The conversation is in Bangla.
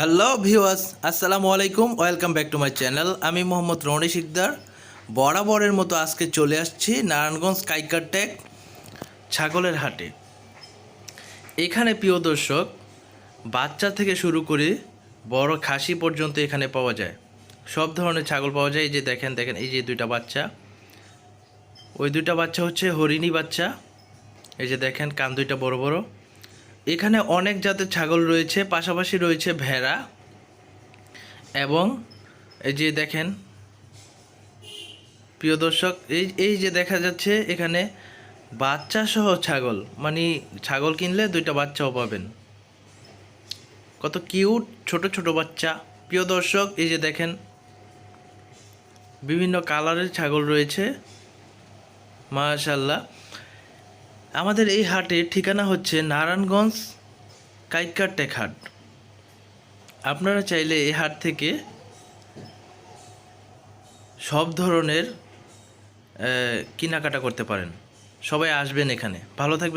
হ্যালো ভিউয়ার্স আসসালামু আলাইকুম welcome back to my channel আমি মোহাম্মদ রমণী শিকদার। বরাবরের মতো আজকে চলে আসছি নারায়ণগঞ্জ কাইকার টেক ছাগলের হাটে। এখানে প্রিয় দর্শক, বাচ্চা থেকে শুরু করে বড় খাসি পর্যন্ত এখানে পাওয়া যায়। সব ধরনের ছাগল পাওয়া যায়। এই যে দেখেন দেখেন, এই যে দুইটা বাচ্চা। ওই দুইটা বাচ্চা হচ্ছে হরিণী বাচ্চা। এই যে দেখেন, কান দুইটা বড় বড়। এখানে অনেক জাতের ছাগল রয়েছে, পাশাপাশি রয়েছে ভেড়া এবং এই যে দেখেন, প্রিয় দর্শক, এই এই যে দেখা যাচ্ছে এখানে বাচ্চা সহ ছাগল মানে ছাগল কিনলে দুইটা বাচ্চাও পাবেন। কত কিউট, ছোট ছোট বাচ্চা। প্রিয় দর্শক, এই যে দেখেন, বিভিন্ন কালারের ছাগল রয়েছে। মাশাল্লাহ আমাদের এই হাটের ঠিকানা হচ্ছে নারায়ণগঞ্জ, কাইকার টেক হাট। আপনারা চাইলে এই হাট থেকে সব ধরনের কেনাকাটা করতে পারেন। সবাই আসবেন এখানে। ভালো থাকবেন।